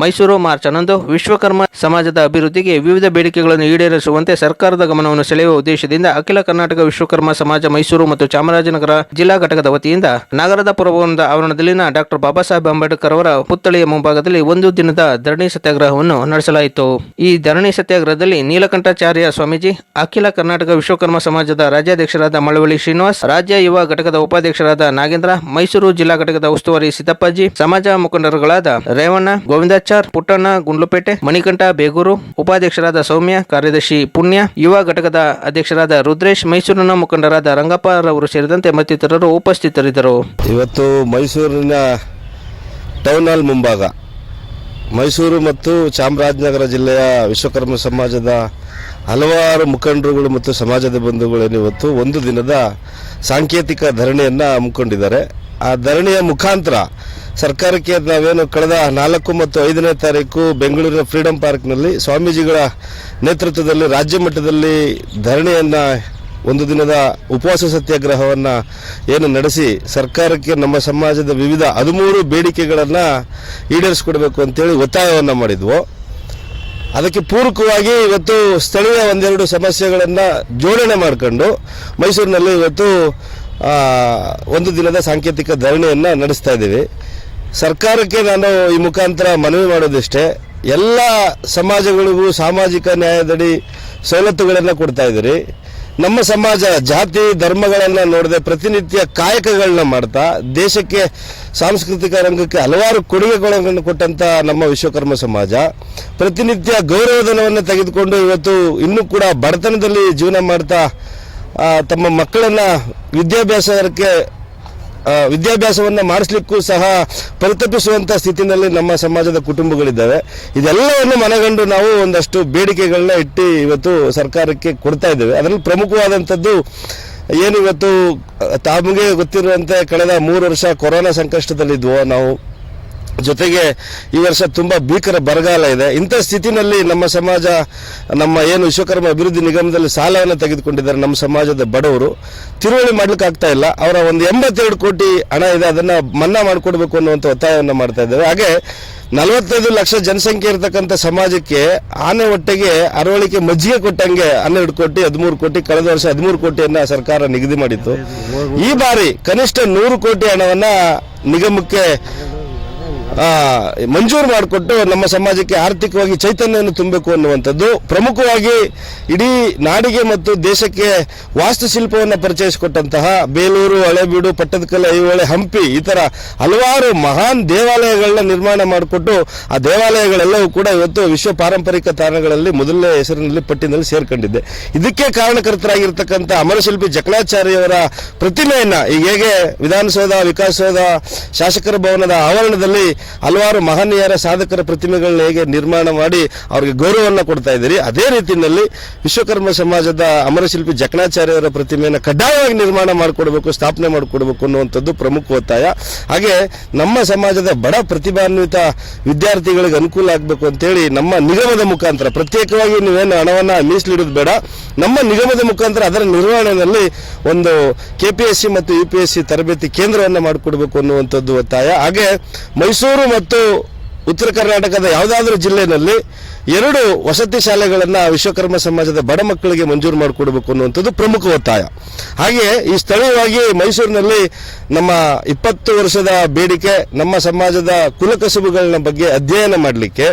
Mysuru March ಹನ್ನೊಂದು, ವಿಶ್ವಕರ್ಮ ಸಮಾಜದ ಅಭಿವೃದ್ಧಿಗೆ ವಿವಿಧ ಬೇಡಿಕೆಗಳನ್ನು ಈಡೇರಿಸುವಂತೆ ಸರ್ಕಾರದ ಗಮನವನ್ನು ಸೆಳೆಯುವ ಉದ್ದೇಶದಿಂದ ಅಖಿಲ ಕರ್ನಾಟಕ ವಿಶ್ವಕರ್ಮ ಸಮಾಜ ಮೈಸೂರು ಮತ್ತು ಚಾಮರಾಜನಗರ ಜಿಲ್ಲಾ ಘಟಕದ ವತಿಯಿಂದ ನಗರದ ಪುರಭವನದ ಆವರಣದಲ್ಲಿನ ಡಾಕ್ಟರ್ ಬಾಬಾ ಸಾಹೇಬ್ ಅಂಬೇಡ್ಕರ್ ಅವರ ಪುತ್ಥಳಿಯ ಮುಂಭಾಗದಲ್ಲಿ ಒಂದು ದಿನದ ಧರಣಿ ಸತ್ಯಾಗ್ರಹವನ್ನು ನಡೆಸಲಾಯಿತು. ಈ ಧರಣಿ ಸತ್ಯಾಗ್ರಹದಲ್ಲಿ ನೀಲಕಂಠಾಚಾರ್ಯ ಸ್ವಾಮೀಜಿ, ಅಖಿಲ ಕರ್ನಾಟಕ ವಿಶ್ವಕರ್ಮ ಸಮಾಜದ ರಾಜ್ಯಾಧ್ಯಕ್ಷರಾದ ಮಳವಳ್ಳಿ ಶ್ರೀನಿವಾಸ್, ರಾಜ್ಯ ಯುವ ಘಟಕದ ಉಪಾಧ್ಯಕ್ಷರಾದ ನಾಗೇಂದ್ರ, ಮೈಸೂರು ಜಿಲ್ಲಾ ಘಟಕದ ಉಸ್ತುವಾರಿ ಸಿದ್ದಪ್ಪಾಜಿ, ಸಮಾಜ ಮುಖಂಡರುಗಳಾದ ರೇವಣ್ಣ ಗೋವಿಂದಾಚಾರ್ ಪುಟ್ಟಣ್ಣ ಗುಂಡ್ಲುಪೇಟೆ, ಮಣಿಕಂಠ ಬೇಗೂರು, ಉಪಾಧ್ಯಕ್ಷರಾದ ಸೌಮ್ಯ, ಕಾರ್ಯದರ್ಶಿ ಪುಣ್ಯ, ಯುವ ಘಟಕದ ಅಧ್ಯಕ್ಷರಾದ ರುದ್ರೇಶ್, ಮೈಸೂರಿನ ಮುಖಂಡರಾದ ರಂಗಪ್ಪ ರವರು ಸೇರಿದಂತೆ ಮತ್ತಿತರರು ಉಪಸ್ಥಿತರಿದ್ದರು. ಇವತ್ತು ಮೈಸೂರಿನ ಟೌನ್ ಹಾಲ್ ಮುಂಭಾಗ, ಮೈಸೂರು ಮತ್ತು ಚಾಮರಾಜನಗರ ಜಿಲ್ಲೆಯ ವಿಶ್ವಕರ್ಮ ಸಮಾಜದ ಹಲವಾರು ಮುಖಂಡರುಗಳು ಮತ್ತು ಸಮಾಜದ ಬಂಧುಗಳೇನು ಇವತ್ತು ಒಂದು ದಿನದ ಸಾಂಕೇತಿಕ ಧರಣಿಯನ್ನು ಹಮ್ಮಿಕೊಂಡಿದ್ದಾರೆ. ಆ ಧರಣಿಯ ಮುಖಾಂತರ ಸರ್ಕಾರಕ್ಕೆ ನಾವೇನು ಕಳೆದ ನಾಲ್ಕು ಮತ್ತು ಐದನೇ ತಾರೀಕು ಬೆಂಗಳೂರಿನ ಫ್ರೀಡಂ ಪಾರ್ಕ್ನಲ್ಲಿ ಸ್ವಾಮೀಜಿಗಳ ನೇತೃತ್ವದಲ್ಲಿ ರಾಜ್ಯ ಮಟ್ಟದಲ್ಲಿ ಧರಣಿಯನ್ನು ಒಂದು ದಿನದ ಉಪವಾಸ ಸತ್ಯಾಗ್ರಹವನ್ನು ಏನು ನಡೆಸಿ ಸರ್ಕಾರಕ್ಕೆ ನಮ್ಮ ಸಮಾಜದ ವಿವಿಧ ಹದಿಮೂರು ಬೇಡಿಕೆಗಳನ್ನು ಈಡೇರಿಸ್ಕೊಡ್ಬೇಕು ಅಂತೇಳಿ ಒತ್ತಾಯವನ್ನು ಮಾಡಿದ್ವು. ಅದಕ್ಕೆ ಪೂರಕವಾಗಿ ಇವತ್ತು ಸ್ಥಳೀಯ ಒಂದೆರಡು ಸಮಸ್ಯೆಗಳನ್ನು ಜೋಡಣೆ ಮಾಡಿಕೊಂಡು ಮೈಸೂರಿನಲ್ಲಿ ಇವತ್ತು ಒಂದು ದಿನದ ಸಾಂಕೇತಿಕ ಧರಣಿಯನ್ನು ನಡೆಸ್ತಾ ಇದ್ದೀವಿ. ಸರ್ಕಾರಕ್ಕೆ ನಾನು ಈ ಮುಖಾಂತರ ಮನವಿ ಮಾಡೋದಿಷ್ಟೇ, ಎಲ್ಲ ಸಮಾಜಗಳಿಗೂ ಸಾಮಾಜಿಕ ನ್ಯಾಯದಡಿ ಸವಲತ್ತುಗಳನ್ನು ಕೊಡ್ತಾ ಇದ್ದೀರಿ. ನಮ್ಮ ಸಮಾಜ ಜಾತಿ ಧರ್ಮಗಳನ್ನು ನೋಡದೆ ಪ್ರತಿನಿತ್ಯ ಕಾಯಕಗಳನ್ನ ಮಾಡ್ತಾ, ದೇಶಕ್ಕೆ ಸಾಂಸ್ಕೃತಿಕ ರಂಗಕ್ಕೆ ಹಲವಾರು ಕೊಡುಗೆಗಳನ್ನು ಕೊಟ್ಟಂತ ನಮ್ಮ ವಿಶ್ವಕರ್ಮ ಸಮಾಜ. ಪ್ರತಿನಿತ್ಯ ಗೌರವಧನವನ್ನು ತೆಗೆದುಕೊಂಡು ಇವತ್ತು ಇನ್ನೂ ಕೂಡ ಬಡತನದಲ್ಲಿ ಜೀವನ ಮಾಡ್ತಾ ತಮ್ಮ ಮಕ್ಕಳನ್ನ ವಿದ್ಯಾಭ್ಯಾಸಕ್ಕೆ ವಿದ್ಯಾಭ್ಯಾಸವನ್ನು ಮಾಡಿಸ್ಲಿಕ್ಕೂ ಸಹ ಪರಿತಪಿಸುವಂಥ ಸ್ಥಿತಿನಲ್ಲಿ ನಮ್ಮ ಸಮಾಜದ ಕುಟುಂಬಗಳಿದ್ದಾವೆ. ಇದೆಲ್ಲವನ್ನು ಮನಗಂಡು ನಾವು ಒಂದಷ್ಟು ಬೇಡಿಕೆಗಳನ್ನ ಇಟ್ಟು ಇವತ್ತು ಸರ್ಕಾರಕ್ಕೆ ಕೊಡ್ತಾ ಇದ್ದೇವೆ. ಅದರಲ್ಲಿ ಪ್ರಮುಖವಾದಂಥದ್ದು ಏನು ಇವತ್ತು ತಮಗೆ ಗೊತ್ತಿರುವಂತೆ ಕಳೆದ ಮೂರು ವರ್ಷ ಕೊರೋನಾ ಸಂಕಷ್ಟದಲ್ಲಿದ್ವೋ ನಾವು ಜೊತೆಗೆ ಈ ವರ್ಷ ತುಂಬಾ ಭೀಕರ ಬರಗಾಲ ಇದೆ. ಇಂಥ ಸ್ಥಿತಿನಲ್ಲಿ ನಮ್ಮ ಸಮಾಜ, ನಮ್ಮ ಏನು ವಿಶ್ವಕರ್ಮ ಅಭಿವೃದ್ಧಿ ನಿಗಮದಲ್ಲಿ ಸಾಲವನ್ನು ತೆಗೆದುಕೊಂಡಿದ್ದಾರೆ ನಮ್ಮ ಸಮಾಜದ ಬಡವರು, ತಿರುವಳಿ ಮಾಡ್ಲಿಕ್ಕೆ ಆಗ್ತಾ ಇಲ್ಲ. ಅವರ ಒಂದು ಎಂಬತ್ತೆರಡು ಕೋಟಿ ಹಣ ಇದೆ, ಅದನ್ನ ಮನ್ನಾ ಮಾಡಿಕೊಡ್ಬೇಕು ಅನ್ನುವಂಥ ಒತ್ತಾಯವನ್ನು ಮಾಡ್ತಾ ಇದ್ದಾರೆ. ಹಾಗೆ ನಲವತ್ತೈದು ಲಕ್ಷ ಜನಸಂಖ್ಯೆ ಇರತಕ್ಕಂಥ ಸಮಾಜಕ್ಕೆ ಆನೆ ಹೊಟ್ಟೆಗೆ ಅರವಳಿಕೆ ಮಜ್ಜಿಗೆ ಕೊಟ್ಟಂಗೆ ಹನ್ನೆರಡು ಕೋಟಿ, ಹದಿಮೂರು ಕೋಟಿ, ಕಳೆದ ವರ್ಷ ಹದಿಮೂರು ಕೋಟಿಯನ್ನ ಸರ್ಕಾರ ನಿಗದಿ ಮಾಡಿತ್ತು. ಈ ಬಾರಿ ಕನಿಷ್ಠ ನೂರು ಕೋಟಿ ಹಣವನ್ನ ನಿಗಮಕ್ಕೆ ಮಂಜೂರು ಮಾಡಿಕೊಟ್ಟು ನಮ್ಮ ಸಮಾಜಕ್ಕೆ ಆರ್ಥಿಕವಾಗಿ ಚೈತನ್ಯವನ್ನು ತುಂಬಬೇಕು ಅನ್ನುವಂಥದ್ದು. ಪ್ರಮುಖವಾಗಿ ಇಡೀ ನಾಡಿಗೆ ಮತ್ತು ದೇಶಕ್ಕೆ ವಾಸ್ತುಶಿಲ್ಪವನ್ನು ಪರಿಚಯಿಸಿಕೊಟ್ಟಂತಹ ಬೇಲೂರು, ಹಳೆಬೀಡು, ಪಟ್ಟದಕಲ್ಲು, ಐಹೊಳೆ, ಹಂಪಿ ಈ ಥರ ಹಲವಾರು ಮಹಾನ್ ದೇವಾಲಯಗಳನ್ನ ನಿರ್ಮಾಣ ಮಾಡಿಕೊಟ್ಟು ಆ ದೇವಾಲಯಗಳೆಲ್ಲವೂ ಕೂಡ ಇವತ್ತು ವಿಶ್ವ ಪಾರಂಪರಿಕ ತಾಣಗಳಲ್ಲಿ ಮೊದಲನೇ ಹೆಸರಿನಲ್ಲಿ ಪಟ್ಟಿನಲ್ಲಿ ಸೇರ್ಕೊಂಡಿದೆ. ಇದಕ್ಕೆ ಕಾರಣಕರ್ತರಾಗಿರ್ತಕ್ಕಂಥ ಅಮರಶಿಲ್ಪಿ ಜಕಣಾಚಾರ್ಯವರ ಪ್ರತಿಮೆಯನ್ನು ಈಗ ಹೇಗೆ ವಿಧಾನಸೌಧ, ವಿಕಾಸಸೌಧ, ಶಾಸಕರ ಭವನದ ಆವರಣದಲ್ಲಿ ಹಲವಾರು ಮಹನೀಯರ ಸಾಧಕರ ಪ್ರತಿಮೆಗಳನ್ನ ಹೇಗೆ ನಿರ್ಮಾಣ ಮಾಡಿ ಅವರಿಗೆ ಗೌರವವನ್ನು ಕೊಡ್ತಾ ಇದ್ದೀರಿ. ಅದೇ ರೀತಿಯಲ್ಲಿ ವಿಶ್ವಕರ್ಮ ಸಮಾಜದ ಅಮರಶಿಲ್ಪಿ ಜಕಣಾಚಾರ್ಯರ ಪ್ರತಿಮೆಯನ್ನು ಕಡ್ಡಾಯವಾಗಿ ನಿರ್ಮಾಣ ಮಾಡಿಕೊಡ್ಬೇಕು, ಸ್ಥಾಪನೆ ಮಾಡಿಕೊಡ್ಬೇಕು ಅನ್ನುವಂಥದ್ದು ಪ್ರಮುಖ ಒತ್ತಾಯ. ಹಾಗೆ ನಮ್ಮ ಸಮಾಜದ ಬಡ ಪ್ರತಿಭಾನ್ವಿತ ವಿದ್ಯಾರ್ಥಿಗಳಿಗೆ ಅನುಕೂಲ ಆಗಬೇಕು ಅಂತೇಳಿ ನಮ್ಮ ನಿಗಮದ ಮುಖಾಂತರ ಪ್ರತ್ಯೇಕವಾಗಿ ನೀವೇನು ಹಣವನ್ನು ಮೀಸಲಿಡೋದು ಬೇಡ. ನಮ್ಮ ನಿಗಮದ ಮುಖಾಂತರ ಅದರ ನಿರ್ವಹಣೆಯಲ್ಲಿ ಒಂದು ಕೆಪಿಎಸ್ಸಿ ಮತ್ತು ಯು ಪಿ ಎಸ್ ಸಿ ತರಬೇತಿ ಕೇಂದ್ರವನ್ನು ಮಾಡಿಕೊಡ್ಬೇಕು ಅನ್ನುವಂಥದ್ದು ಒತ್ತಾಯ. ಹಾಗೆ ಮೈಸೂರು ಮತ್ತು ಉತ್ತರ ಕರ್ನಾಟಕದ ಯಾವುದಾದ್ರೂ ಜಿಲ್ಲೆಯಲ್ಲಿ ಎರಡು ವಸತಿ ಶಾಲೆಗಳನ್ನು ವಿಶ್ವಕರ್ಮ ಸಮಾಜದ ಬಡ ಮಕ್ಕಳಿಗೆ ಮಂಜೂರು ಮಾಡಿಕೊಡ್ಬೇಕು ಅನ್ನುವಂಥದ್ದು ಪ್ರಮುಖ ಒತ್ತಾಯ. ಹಾಗೆ ಈ ಸ್ಥಳೀಯವಾಗಿ ಮೈಸೂರಿನಲ್ಲಿ ನಮ್ಮ ಇಪ್ಪತ್ತು ವರ್ಷದ ಬೇಡಿಕೆ, ನಮ್ಮ ಸಮಾಜದ ಕುಲಕಸುಬುಗಳನ್ನ ಬಗ್ಗೆ ಅಧ್ಯಯನ ಮಾಡಲಿಕ್ಕೆ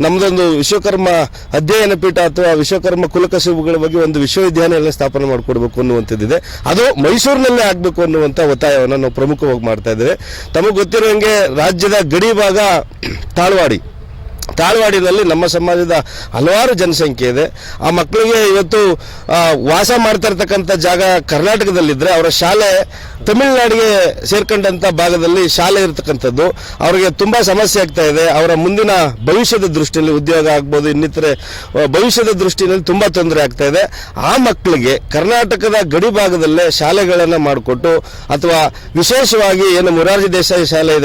ನಮ್ಮದೊಂದು ವಿಶ್ವಕರ್ಮ ಅಧ್ಯಯನ ಪೀಠ ಅಥವಾ ವಿಶ್ವಕರ್ಮ ಕುಲಕಸುಬುಗಳ ಬಗ್ಗೆ ಒಂದು ವಿಶ್ವವಿದ್ಯಾಲಯ ಸ್ಥಾಪನೆ ಮಾಡಿಕೊಡ್ಬೇಕು ಅನ್ನುವಂಥದ್ದಿದೆ. ಅದು ಮೈಸೂರಿನಲ್ಲೇ ಆಗಬೇಕು ಅನ್ನುವಂಥ ಒತ್ತಾಯವನ್ನು ನಾವು ಪ್ರಮುಖವಾಗಿ ಮಾಡ್ತಾ ಇದ್ದೇವೆ. ತಮಗೆ ಗೊತ್ತಿರೋಂಗೆ ರಾಜ್ಯದ ಗಡಿ ಭಾಗ ತಾಳ್ವಾಡಿ. ತಾಳ್ವಾಡಿನಲ್ಲಿ ನಮ್ಮ ಸಮಾಜದ ಹಲವಾರು ಜನಸಂಖ್ಯೆ ಇದೆ. ಆ ಮಕ್ಕಳಿಗೆ ಇವತ್ತು ವಾಸ ಮಾಡ್ತಾ ಇರ್ತಕ್ಕಂಥ ಜಾಗ ಕರ್ನಾಟಕದಲ್ಲಿದ್ದರೆ ಅವರ ಶಾಲೆ ತಮಿಳುನಾಡಿಗೆ ಸೇರ್ಕೊಂಡಂಥ ಭಾಗದಲ್ಲಿ ಶಾಲೆ ಇರತಕ್ಕಂಥದ್ದು. ಅವರಿಗೆ ತುಂಬ ಸಮಸ್ಯೆ ಆಗ್ತಾ ಇದೆ. ಅವರ ಮುಂದಿನ ಭವಿಷ್ಯದ ದೃಷ್ಟಿಯಲ್ಲಿ ಉದ್ಯೋಗ ಆಗ್ಬೋದು, ಇನ್ನಿತರೆ ಭವಿಷ್ಯದ ದೃಷ್ಟಿಯಲ್ಲಿ ತುಂಬ ತೊಂದರೆ ಆಗ್ತಾ ಇದೆ. ಆ ಮಕ್ಕಳಿಗೆ ಕರ್ನಾಟಕದ ಗಡಿ ಭಾಗದಲ್ಲೇ ಶಾಲೆಗಳನ್ನು ಮಾಡಿಕೊಟ್ಟು ಅಥವಾ ವಿಶೇಷವಾಗಿ ಏನು ಮುರಾರ್ಜಿ ದೇಸಾಯಿ ಶಾಲೆ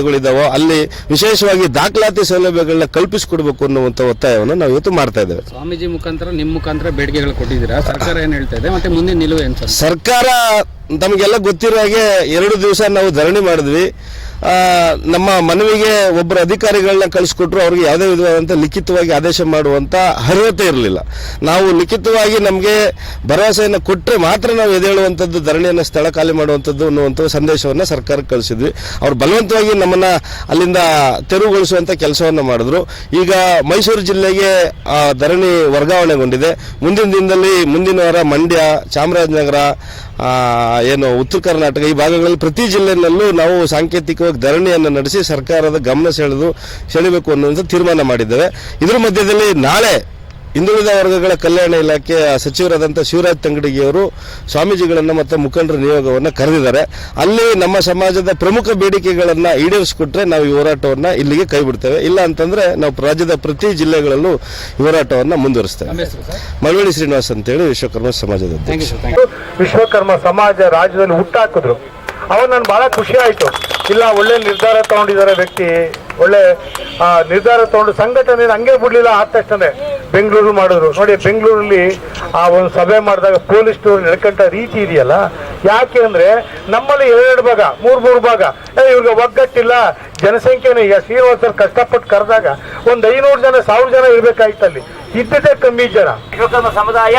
ಅಲ್ಲಿ ವಿಶೇಷವಾಗಿ ದಾಖಲಾತಿ ಸೌಲಭ್ಯಗಳನ್ನ ಕಲ್ಪಿಸಿಕೊಡ್ಬೇಕು ಮಾಡಿಕೊಡ್ಬೇಕು ಅನ್ನುವಂಥ ಒತ್ತಾಯವನ್ನು ನಾವು ಇವತ್ತು ಮಾಡ್ತಾ ಇದ್ದೇವೆ. ಸ್ವಾಮೀಜಿ ಮುಖಾಂತರ ನಿಮ್ಮ ಮುಖಾಂತರ ಬೇಡಿಕೆಗಳು ಕೊಟ್ಟಿದ್ದೀರಾ? ಸರ್ಕಾರ ಏನು ಹೇಳ್ತಾ ಇದೆ? ಮತ್ತೆ ಮುಂದಿನ ನಿಲುವು ಏನು ಸರ್? ಸರ್ಕಾರ ನಮಗೆಲ್ಲ ಗೊತ್ತಿರೋ ಹಾಗೆ ಎರಡು ದಿವಸ ನಾವು ಧರಣಿ ಮಾಡಿದ್ವಿ. ನಮ್ಮ ಮನವಿಗೆ ಒಬ್ಬರು ಅಧಿಕಾರಿಗಳನ್ನ ಕಳಿಸ್ಕೊಟ್ರು, ಅವ್ರಿಗೆ ಯಾವುದೇ ವಿಧವಾದಂಥ ಲಿಖಿತವಾಗಿ ಆದೇಶ ಮಾಡುವಂಥ ಅರ್ಹತೆ ಇರಲಿಲ್ಲ. ನಾವು ಲಿಖಿತವಾಗಿ ನಮಗೆ ಭರವಸೆಯನ್ನು ಕೊಟ್ಟರೆ ಮಾತ್ರ ನಾವು ಎದೇಳುವಂಥದ್ದು ಧರಣಿಯನ್ನು ಸ್ಥಳ ಖಾಲಿ ಮಾಡುವಂಥದ್ದು ಅನ್ನುವಂಥ ಸಂದೇಶವನ್ನು ಸರ್ಕಾರಕ್ಕೆ ಕಳಿಸಿದ್ವಿ. ಅವ್ರು ಬಲವಂತವಾಗಿ ನಮ್ಮನ್ನು ಅಲ್ಲಿಂದ ತೆರವುಗೊಳಿಸುವಂಥ ಕೆಲಸವನ್ನು ಮಾಡಿದ್ರು. ಈಗ ಮೈಸೂರು ಜಿಲ್ಲೆಗೆ ಧರಣಿ ವರ್ಗಾವಣೆಗೊಂಡಿದೆ. ಮುಂದಿನ ದಿನದಲ್ಲಿ, ಮುಂದಿನ ವಾರ ಮಂಡ್ಯ, ಚಾಮರಾಜನಗರ ಏನು ಉತ್ತರ ಕರ್ನಾಟಕ ಈ ಭಾಗಗಳಲ್ಲಿ ಪ್ರತಿ ಜಿಲ್ಲೆಯಲ್ಲೂ ನಾವು ಸಾಂಕೇತಿಕವಾಗಿ ಧರಣಿಯನ್ನು ನಡೆಸಿ ಸರ್ಕಾರದ ಗಮನ ಸೆಳೆದು ಸೆಳೆಬೇಕು ಅನ್ನುವಂಥ ತೀರ್ಮಾನ ಮಾಡಿದ್ದೇವೆ. ಇದರ ಮಧ್ಯದಲ್ಲಿ ನಾಳೆ ಹಿಂದುಳಿದ ವರ್ಗಗಳ ಕಲ್ಯಾಣ ಇಲಾಖೆ ಸಚಿವರಾದಂಥ ಶಿವರಾಜ್ ತಂಗಡಿಗೆಯವರು ಸ್ವಾಮೀಜಿಗಳನ್ನು ಮತ್ತು ಮುಖಂಡರ ನಿಯೋಗವನ್ನು ಕರೆದಿದ್ದಾರೆ. ಅಲ್ಲಿ ನಮ್ಮ ಸಮಾಜದ ಪ್ರಮುಖ ಬೇಡಿಕೆಗಳನ್ನು ಈಡೇರಿಸಿಕೊಟ್ರೆ ನಾವು ಈ ಹೋರಾಟವನ್ನು ಇಲ್ಲಿಗೆ ಕೈ ಬಿಡ್ತೇವೆ. ಇಲ್ಲ ಅಂತಂದ್ರೆ ನಾವು ರಾಜ್ಯದ ಪ್ರತಿ ಜಿಲ್ಲೆಗಳಲ್ಲೂ ಈ ಹೋರಾಟವನ್ನು ಮುಂದುವರಿಸ್ತೇವೆ. ಮಳವಳ್ಳಿ ಶ್ರೀನಿವಾಸ್ ಅಂತೇಳಿ ವಿಶ್ವಕರ್ಮ ಸಮಾಜದ ಅಧ್ಯಕ್ಷ. Thank you sir thank you. Vishwakarma ಸಮಾಜ ರಾಜ್ಯದಲ್ಲಿ ಹುಟ್ಟಾಕಿದ್ರು. ಅವಾಗ ನಾನು ಬಹಳ ಖುಷಿ ಆಯ್ತು. ಇಲ್ಲ ಒಳ್ಳೆ ನಿರ್ಧಾರ ತಗೊಂಡಿದ್ದಾರೆ ವ್ಯಕ್ತಿ ಒಳ್ಳೆ ಆ, ನಿರ್ಧಾರ ತಗೊಂಡು ಸಂಘಟನೆ ಹಂಗೆ ಬಿಡ್ಲಿಲ್ಲ ಆದ ತಕ್ಷಣ ಬೆಂಗಳೂರು ಮಾಡಿದ್ರು. ನೋಡಿ, ಬೆಂಗಳೂರಲ್ಲಿ ಆ ಒಂದು ಸಭೆ ಮಾಡಿದಾಗ ಪೊಲೀಸ್ನವ್ರು ನಡ್ಕೊಂಡ ರೀತಿ ಇದೆಯಲ್ಲ? ಯಾಕೆ ಅಂದ್ರೆ ನಮ್ಮಲ್ಲಿ ಎರಡೆರಡು ಭಾಗ, ಮೂರು ಮೂರು ಭಾಗ. ಇವ್ರಿಗೆ ಒಗ್ಗಟ್ಟಿಲ್ಲ. ಜನಸಂಖ್ಯೆನ ಈಗ ಕಷ್ಟಪಟ್ಟು ಕರೆದಾಗ ಒಂದ್ ಐನೂರು ಜನ, ಸಾವಿರ ಜನ ಇರ್ಬೇಕಾಯ್ತು ಅಲ್ಲಿ. ಇದ್ದದೇ ಕಮ್ಮಿ ಜನ. ವಿಶ್ವಕರ್ಮ ಸಮುದಾಯ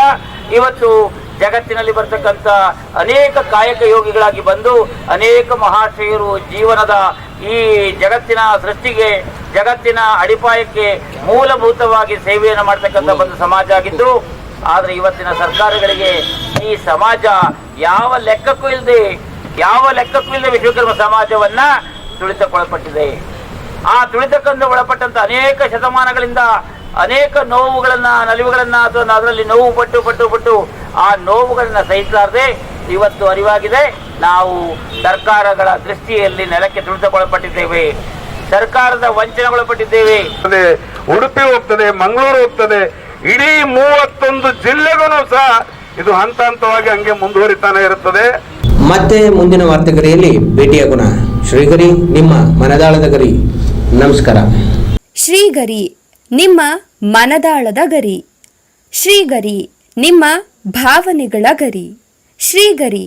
ಇವತ್ತು ಜಗತ್ತಿನಲ್ಲಿ ಬರ್ತಕ್ಕಂಥ ಅನೇಕ ಕಾಯಕ ಯೋಗಿಗಳಾಗಿ ಬಂದು ಅನೇಕ ಮಹಾಶಯರು ಜೀವನದ ಈ ಜಗತ್ತಿನ ಸೃಷ್ಟಿಗೆ, ಜಗತ್ತಿನ ಅಡಿಪಾಯಕ್ಕೆ ಮೂಲಭೂತವಾಗಿ ಸೇವೆಯನ್ನು ಮಾಡ್ತಕ್ಕಂಥ ಒಂದು ಸಮಾಜ ಆಗಿದ್ದು, ಆದರೆ ಇವತ್ತಿನ ಸರ್ಕಾರಗಳಿಗೆ ಈ ಸಮಾಜ ಯಾವ ಲೆಕ್ಕಕ್ಕೂ ಇಲ್ಲದೆ ಯಾವ ಲೆಕ್ಕಕ್ಕೂ ಇಲ್ಲದೆ ವಿಶ್ವಕರ್ಮ ಸಮಾಜವನ್ನ ತುಳಿತಕ್ಕೊಳಪಟ್ಟಿದೆ. ಆ ತುಳಿತಕ್ಕಂದು ಒಳಪಟ್ಟಂತ ಅನೇಕ ಶತಮಾನಗಳಿಂದ ಅನೇಕ ನೋವುಗಳನ್ನ, ನಲಿವುಗಳನ್ನ ಅಥವಾ ಅದರಲ್ಲಿ ನೋವು ಪಟ್ಟು ಪಟ್ಟು ಪಟ್ಟು ಆ ನೋವುಗಳನ್ನ ಸಹಿಸಲಾರದೆ ಇವತ್ತು ಅರಿವಾಗಿದೆ. ನಾವು ಸರ್ಕಾರಗಳ ದೃಷ್ಟಿಯಲ್ಲಿ ನೆಲಕ್ಕೆ ತುಳಿತಕ್ಕೊಳಪಟ್ಟಿದ್ದೇವೆ ಸರ್ಕಾರದ ವಂಚನೆ ಒಳಪಟ್ಟಿದ್ದೇವೆ ಉಡುಪಿ ಹೋಗ್ತದೆ ಮಂಗಳೂರು ಹೋಗ್ತದೆ ಇಡೀ ಮೂವತ್ತೊಂದು ಜಿಲ್ಲೆಗೂ ಸಹ ಇದು ಹಂತ ಹಂತವಾಗಿ ಹಂಗೆ ಮುಂದುವರಿತಾನೆ ಇರುತ್ತದೆ. ಮತ್ತೆ ಮುಂದಿನ ವಾರ್ತೆಗರಿಯಲ್ಲಿ ಭೇಟಿಯಾಗೋಣ. ಶ್ರೀಗರಿ ನಿಮ್ಮ ಮನದಾಳದ ಗರಿ. ನಮಸ್ಕಾರ. ಶ್ರೀಗರಿ ನಿಮ್ಮ ಮನದಾಳದ ಗರಿ. ಶ್ರೀಗರಿ ನಿಮ್ಮ ಭಾವನೆಗಳ ಗರಿ. ಶ್ರೀಗರಿ